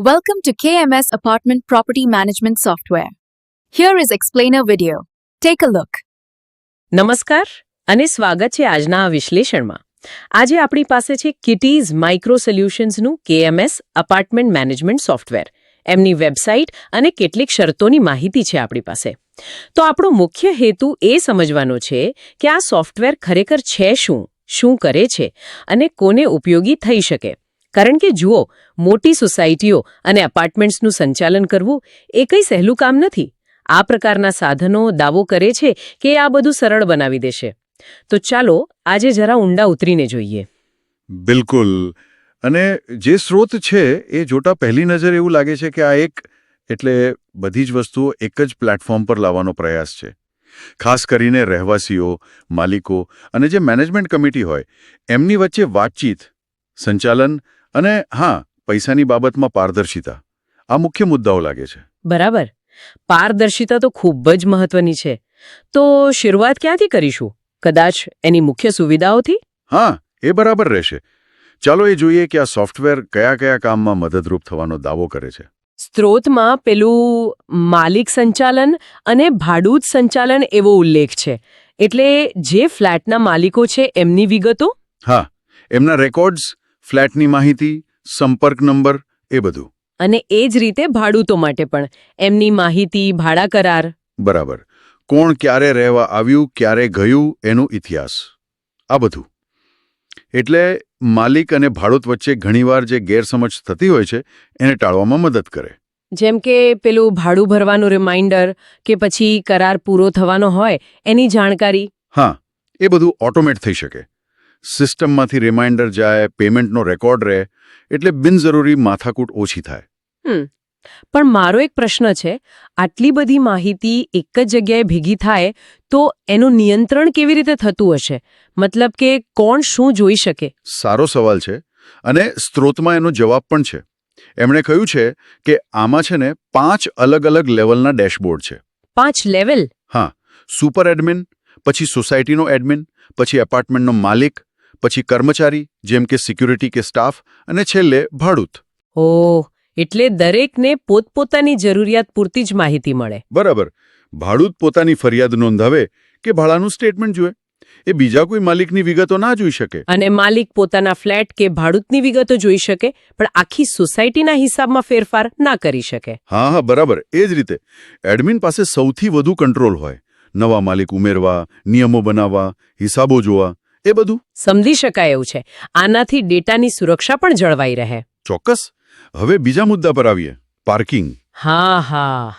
Welcome to KMS Apartment Property Management Software. Here is explainer video. Take a look. નમસ્કાર અને સ્વાગત છે આજના આ વિશ્લેષણમાં આજે આપણી પાસે છે કિટીઝ માઇક્રો સોલ્યુશન્સનું કેએમએસ અપાર્ટમેન્ટ મેનેજમેન્ટ સોફ્ટવેર એમની વેબસાઇટ અને કેટલીક શરતોની માહિતી છે આપણી પાસે તો આપણો મુખ્ય હેતુ એ સમજવાનો છે કે આ સોફ્ટવેર ખરેખર છે શું શું કરે છે અને કોને ઉપયોગી થઈ શકે કારણ કે જુઓ, મોટી સોસાયટીઓ અને એપાર્ટમેન્ટ્સનું સંચાલન કરવું એ કંઈ સહેલું કામ નથી. આ પ્રકારના સાધનો દાવો કરે છે કે આ બધું સરળ બનાવી દેશે. તો ચાલો, આજે જરા ઊંડા ઉતરીને જોઈએ. બિલકુલ. અને જે સ્રોત છે એ જોતા પહેલી નજર એવું લાગે છે કે આ એક, એટલે બધી જ વસ્તુઓ એક જ પ્લેટફોર્મ પર લાવવાનો પ્રયાસ છે. ખાસ કરીને રહેવાસીઓ, માલિકો અને જે મેનેજમેન્ટ કમિટી હોય, એમની વચ્ચે વાતચીત, સંચાલન અને હા પૈસાની બાબતમાં પારદર્શિતા. આ મુખ્ય મુદ્દાઓ લાગે છે. બરાબર. પારદર્શિતા તો ખૂબ જ મહત્વની છે. તો શરૂઆત ક્યાંથી કરીશું? કદાચ એની મુખ્ય સુવિધાઓથી? હા એ બરાબર રહેશે. ચાલો એ જોઈએ કે આ સોફ્ટવેર કયા કયા કામમાં મદદરૂપ થવાનો દાવો કરે છે. સ્ત્રોતમાં પેલું માલિક સંચાલન અને ભાડૂત સંચાલન એવો ઉલ્લેખ છે. એટલે જે ફ્લેટના માલિકો છે એમની વિગતો? હા એમના રેકોર્ડ્સ ફ્લેટની માહિતી સંપર્ક નંબર એ બધું. અને એ જ રીતે ભાડૂતો માટે પણ. એમની માહિતી ભાડા કરાર. બરાબર. કોણ ક્યારે રહેવા આવ્યું ક્યારે ગયું એનું ઇતિહાસ. આ બધું. એટલે માલિક અને ભાડૂત વચ્ચે ઘણીવાર જે ગેરસમજ થતી હોય છે એને ટાળવામાં મદદ કરે. જેમ કે પેલું ભાડું ભરવાનું રિમાઇન્ડર કે પછી કરાર પૂરો થવાનો હોય એની જાણકારી. હા એ બધું ઓટોમેટ થઈ શકે. સિસ્ટમમાંથી રિમાઇન્ડર જાય પેમેન્ટનો રેકોર્ડ રહે એટલે બિનજરૂરી માથાકૂટ ઓછી થાય. હમ. પણ મારો એક પ્રશ્ન છે આટલી બધી માહિતી એક જ જગ્યાએ ભેગી થાય તો એનું નિયંત્રણ કેવી રીતે થતું હશે? મતલબ કે કોણ શું જોઈ શકે? સારો સવાલ છે અને સ્ત્રોતમાં એનો જવાબ પણ છે. એમણે કહ્યું છે કે આમાં છે ને પાંચ અલગ અલગ લેવલના ડેશબોર્ડ છે. પાંચ લેવલ? હા. સુપર એડમિન પછી સોસાયટીનો એડમિન પછી એપાર્ટમેન્ટનો માલિક પછી કર્મચારી જેમ કે સિક્યુરિટી કે સ્ટાફ અને છેલ્લે ભાડૂત. ઓહ એટલે દરેકને પોતપોતાની જરૂરિયાત પૂરતી જ માહિતી મળે. બરાબર. ભાડૂત પોતાની ફરિયાદ નોંધાવે કે ભાડાનું સ્ટેટમેન્ટ જુએ. એ બીજા કોઈ માલિકની વિગતો ના જોઈ શકે. અને માલિક પોતાના ફ્લેટ કે ભાડૂતની વિગતો જોઈ શકે પણ આખી સોસાયટીના હિસાબમાં ફેરફાર ના કરી શકે. હા હા બરાબર. એ જ રીતે. એડમિન પાસે સૌથી વધુ કંટ્રોલ હોય. નવા માલિક ઉમેરવા નિયમો બનાવવા હિસાબો જોવા એ બધું? સમજી શકાય એવું છે. આનાથી ડેટાની સુરક્ષા પણ જળવાઈ રહે. ચોક્કસ. હવે બીજા મુદ્દા પર આવીએ. પાર્કિંગ. હા હા.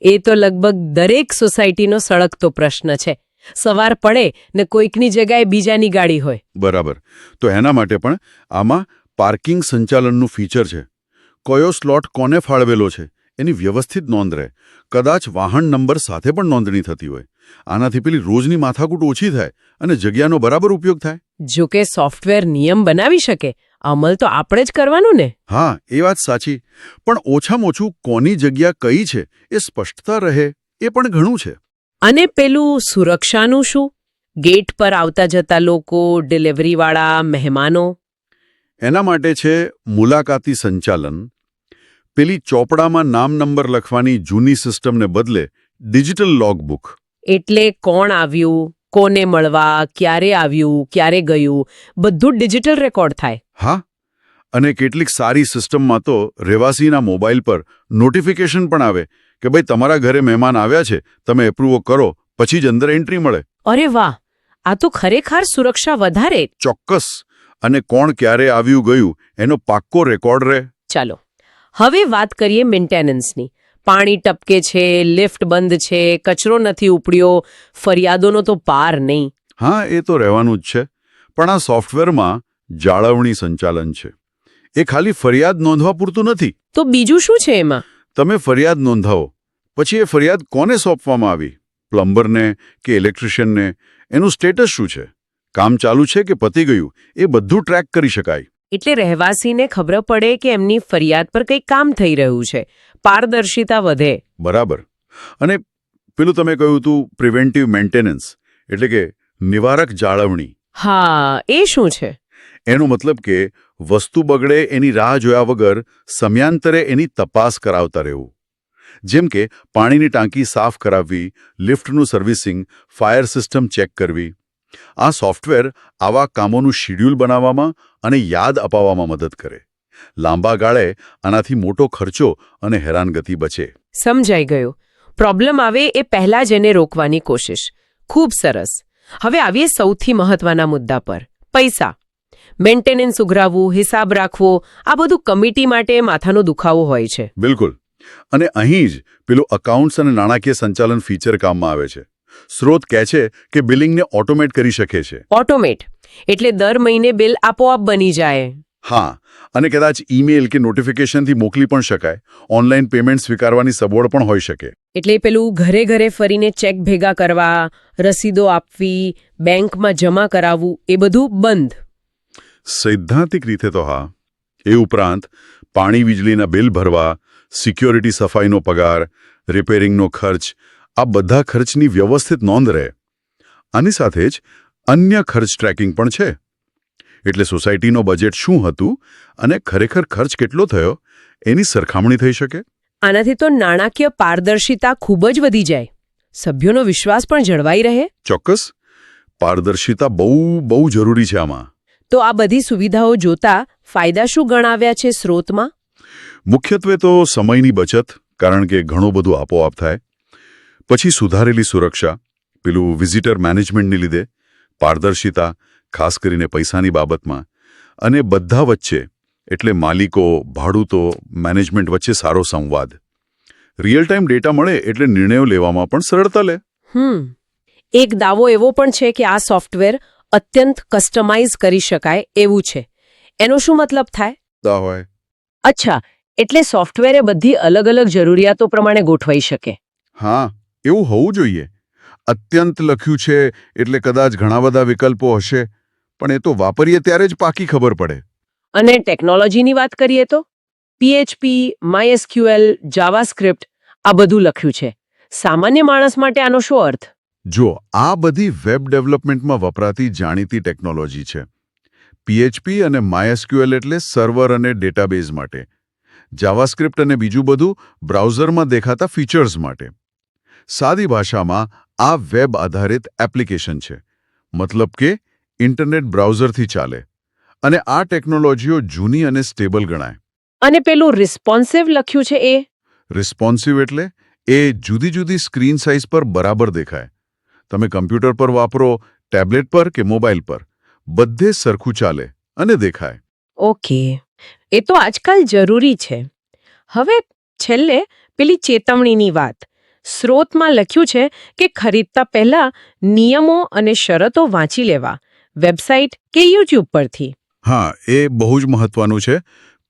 એ તો લગભગ દરેક સોસાયટીનો સળગતો પ્રશ્ન છે. સવાર પડે ને કોઈકની જગ્યાએ બીજાની ગાડી હોય. બરાબર. તો એના માટે પણ આમાં પાર્કિંગ સંચાલનનું ફીચર છે. કયો સ્લોટ કોને ફાળવેલો છે? એની વ્યવસ્થિત નોંધ રહે. કદાચ વાહન નંબર સાથે પણ નોંધણી થતી હોય. આનાથી પેલી રોજની માથાકૂટ ઓછી થાય અને જગ્યાનો બરાબર ઉપયોગ થાય. જો કે સોફ્ટવેર નિયમ બનાવી શકે અમલ તો આપણે જ કરવાનું ને. હા એ વાત સાચી. પણ ઓછામાં ઓછું કોની જગ્યા કઈ છે એ સ્પષ્ટતા રહે એ પણ ઘણું છે. અને પેલું સુરક્ષાનું શું? ગેટ પર આવતા જતા લોકો ડિલિવરીવાળા મહેમાનો? એના માટે છે મુલાકાતી સંચાલન. પેલી ચોપડામાં નામ નંબર લખવાની જૂની સિસ્ટમને બદલે ડિજિટલ લોગબુક એટલે કોણ આવ્યું કોને મળવા ક્યારે આવ્યું ક્યારે ગયું બધું ડિજિટલ રેકોર્ડ થાય. હા અને કેટલીક સારી સિસ્ટમમાં તો રહેવાસીના મોબાઈલ પર નોટિફિકેશન પણ આવે કે ભાઈ તમારા ઘરે મહેમાન આવ્યા છે તમે એપ્રુવો કરો પછી જ અંદર એન્ટ્રી મળે. અરે વાહ આ તો ખરેખર સુરક્ષા વધારે. ચોક્કસ અને કોણ ક્યારે આવ્યું ગયું એનો પાક્કો રેકોર્ડ રહે. ચાલો હવે વાત કરીએ મેન્ટેનન્સની પાણી ટપકે છે લિફ્ટ બંધ છે કચરો નથી ઉપડ્યો ફરિયાદોનો તો પાર નહીં. હા એ તો રહેવાનું જ છે. પણ આ સોફ્ટવેરમાં જાળવણી સંચાલન છે. એ ખાલી ફરિયાદ નોંધવા પૂરતું નથી. તો બીજું શું છે એમાં? તમે ફરિયાદ નોંધાવો. પછી એ ફરિયાદ કોને સોંપવામાં આવી? પ્લમ્બરને કે ઇલેક્ટ્રિશિયનને? એનું સ્ટેટસ શું છે? કામ ચાલુ છે કે પતી ગયું? એ બધું ટ્રેક કરી શકાય. એટલે રહેવાસીને ખબર પડે કે એમની ફરિયાદ પર કંઈક કામ થઈ રહ્યું છે. પારદર્શિતા વધે. બરાબર. અને પેલું તમે કહ્યું હતું પ્રિવેન્ટિવ મેન્ટેનન્સ એટલે કે નિવારક જાળવણી. હા એ શું છે? એનો મતલબ કે વસ્તુ બગડે એની રાહ જોયા વગર સમયાંતરે એની તપાસ કરાવતા રહેવું. જેમ કે પાણીની ટાંકી સાફ કરાવવી લિફ્ટનું સર્વિસિંગ ફાયર સિસ્ટમ ચેક કરવી. આ સોફ્ટવેર આવા કામોનું શિડ્યુલ બનાવવામાં અને યાદ અપાવવામાં મદદ કરે. લાંબા ગાળે આનાથી મોટો ખર્ચો અને હેરાનગતિ બચે. સમજાઈ ગયું. પ્રોબ્લેમ આવે એ પહેલા જ એને રોકવાની કોશિશ. ખૂબ સરસ. હવે આવીએ સૌથી મહત્વના મુદ્દા પર. પૈસા. મેન્ટેનન્સ ઉઘરાવવું હિસાબ રાખવો આ બધું કમિટી માટે માથાનો દુખાવો હોય છે. બિલકુલ. અને અહીં જ પેલું અકાઉન્ટ્સ અને નાણાકીય સંચાલન ફીચર કામમાં આવે છે. સ્રોત કહે છે કે બિલિંગને ઓટોમેટ કરી શકે છે. ઓટોમેટ એટલે દર મહિને બિલ આપોઆપ બની જાય. હા અને કદાચ ઈમેલ કે નોટિફિકેશનથી મોકલી પણ શકાય. ઓનલાઈન પેમેન્ટ સ્વીકારવાની સગવડ પણ હોઈ શકે. એટલે પેલું ઘરે ઘરે ફરીને ચેક ભેગા કરવા રસીદો આપવી બેંકમાં જમા કરાવવું એ બધું બંધ. સૈદ્ધાંતિક રીતે તો હા. એ ઉપરાંત પાણી વીજળીના બિલ ભરવા સિક્યોરિટી સફાઈનો પગાર રિપેરિંગનો ખર્ચ આ બધા ખર્ચની વ્યવસ્થિત નોંધ રહે. આની સાથે જ અન્ય ખર્ચ ટ્રેકિંગ પણ છે. એટલે સોસાયટીનો બજેટ શું હતું અને ખરેખર ખર્ચ કેટલો થયો એની સરખામણી થઈ શકે? આનાથી તો નાણાકીય પારદર્શિતા ખૂબ જ વધી જાય. સભ્યોનો વિશ્વાસ પણ જળવાઈ રહે. ચોક્કસ. પારદર્શિતા બહુ બહુ જરૂરી છે આમાં. તો આ બધી સુવિધાઓ જોતા ફાયદા શું ગણાવ્યા છે સ્રોતમાં? મુખ્યત્વે તો સમયની બચત કારણ કે ઘણું બધું આપોઆપ થાય. પછી સુધારેલી સુરક્ષા પેલું વિઝિટર મેનેજમેન્ટને લીધે પારદર્શિતા ખાસ કરીને પૈસાની બાબતમાં અને બધા વચ્ચે એટલે માલિકો ભાડૂતો મેનેજમેન્ટ વચ્ચે સારો સંવાદ. રિયલ ટાઈમ ડેટા મળે એટલે નિર્ણયો લેવામાં પણ સરળતા લે. હમ. એક દાવો એવો પણ છે કે આ સોફ્ટવેર અત્યંત કસ્ટમાઇઝ કરી શકાય એવું છે. એનો શું મતલબ થાય? અચ્છા એટલે સોફ્ટવેરે બધી અલગ અલગ જરૂરિયાતો પ્રમાણે ગોઠવાઈ શકે. હા. એવું હોવું જોઈએ. અત્યંત લખ્યું છે એટલે કદાચ ઘણા બધા વિકલ્પો હશે પણ એ તો વાપરીએ ત્યારે જ પાકી ખબર પડે. અને ટેકનોલોજીની વાત કરીએ તો? પીએચપી માયએસક્યુએલ જાવાસ્ક્રિપ્ટ આ બધું લખ્યું છે. સામાન્ય માણસ માટે આનો શું અર્થ? જો આ બધી વેબ ડેવલપમેન્ટમાં વપરાતી જાણીતી ટેકનોલોજી છે. પીએચપી અને માયએસક્યુએલ એટલે સર્વર અને ડેટાબેઝ માટે. જાવાસ્ક્રિપ્ટ અને બીજું બધું બ્રાઉઝરમાં દેખાતા ફીચર્સ માટે. સાદી ભાષામાં આ વેબ આધારિત એપ્લિકેશન છે. મતલબ કે ઇન્ટરનેટ બ્રાઉઝરથી ચાલે અને આ ટેકનોલોજીઓ જૂની અને સ્ટેબલ ગણાય. અને પેલું રિસ્પોન્સિવ લખ્યું છે એ? રિસ્પોન્સિવ એટલે એ જુદી જુદી સ્ક્રીન સાઇઝ પર બરાબર દેખાય. તમે કમ્પ્યુટર પર વાપરો ટેબ્લેટ પર કે મોબાઈલ પર બધે સરખું ચાલે અને દેખાય. ઓકે. એ તો આજકાલ જરૂરી છે. હવે છેલ્લે પેલી ચેતવણીની વાત. સ્રોતમાં લખ્યું છે કે ખરીદતા પહેલા નિયમો અને શરતો વાંચી લેવા. વેબસાઇટ કે યુટ્યુબ પરથી. હા એ બહુ જ મહત્વનું છે.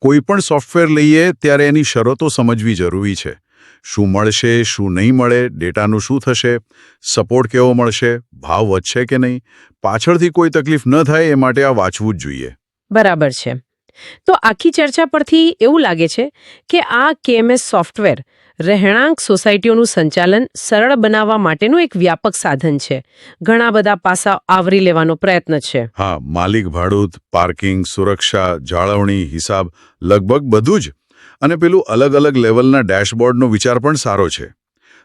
કોઈ પણ સોફ્ટવેર લઈએ ત્યારે એની શરતો સમજવી જરૂરી છે. શું મળશે શું નહીં મળે ડેટાનું શું થશે સપોર્ટ કેવો મળશે ભાવ વધશે કે નહીં પાછળથી કોઈ તકલીફ ન થાય એ માટે આ વાંચવું જ જોઈએ. બરાબર છે. તો આખી ચર્ચા પરથી એવું લાગે છે કે આ કેએમએસ સોફ્ટવેર રહેણાંક સોસાયટીઓનું સંચાલન સરળ બનાવવા માટેનું એક વ્યાપક સાધન છે. ઘણા બધા પાસા આવરી લેવાનો પ્રયત્ન છે. હા, માલિક ભાડૂત, પાર્કિંગ, સુરક્ષા, જાળવણી, હિસાબ, લગભગ બધું જ. અને પેલું અલગ અલગ લેવલના ડેશબોર્ડનો વિચાર પણ સારો છે.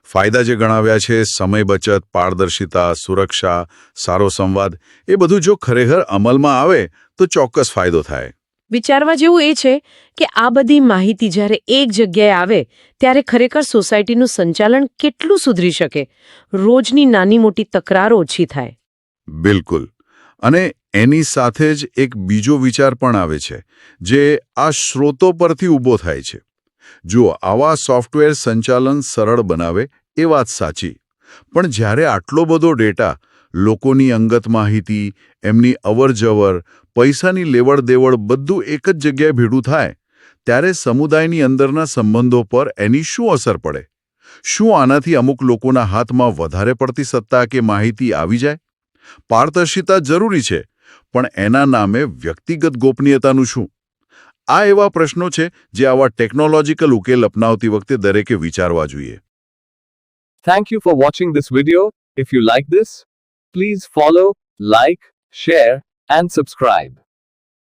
ફાયદા જે ગણાવ્યા છે, સમય બચત, પારદર્શિતા, સુરક્ષા, સારો સંવાદ, એ બધું જો ખરેખર અમલમાં આવે તો ચોક્કસ ફાયદો થાય. વિચારવા જેવું એ છે કે આ બધી માહિતી જ્યારે એક જગ્યાએ આવે, ત્યારે ખરેખર સોસાયટીનું સંચાલન કેટલું સુધરી શકે? રોજની નાની મોટી તકરાર ઓછી થાય. બિલકુલ. અને એની સાથે જ એક બીજો વિચાર પણ આવે છે, જે આ સ્રોતો પરથી ઊભો થાય છે. જો આવા સોફ્ટવેર સંચાલન સરળ બનાવે એ વાત સાચી. પણ જ્યારે આટલો બધો ડેટા લોકોની અંગત માહિતી, એમની અવરજવર પૈસાની લેવડ દેવડ બધું એક જ જગ્યાએ ભેડું થાય ત્યારે સમુદાયની અંદરના સંબંધો પર એની શું અસર પડે? શું આનાથી અમુક લોકોના હાથમાં વધારે પડતી સત્તા કે માહિતી આવી જાય? પારદર્શિતા જરૂરી છે પણ એના નામે વ્યક્તિગત ગોપનીયતાનું શું? આ એવા પ્રશ્નો છે જે આવા ટેકનોલોજીકલ ઉકેલ અપનાવતી વખતે દરેકે વિચારવા જોઈએ. Thank you for watching this video if you like this, please follow like share, and subscribe.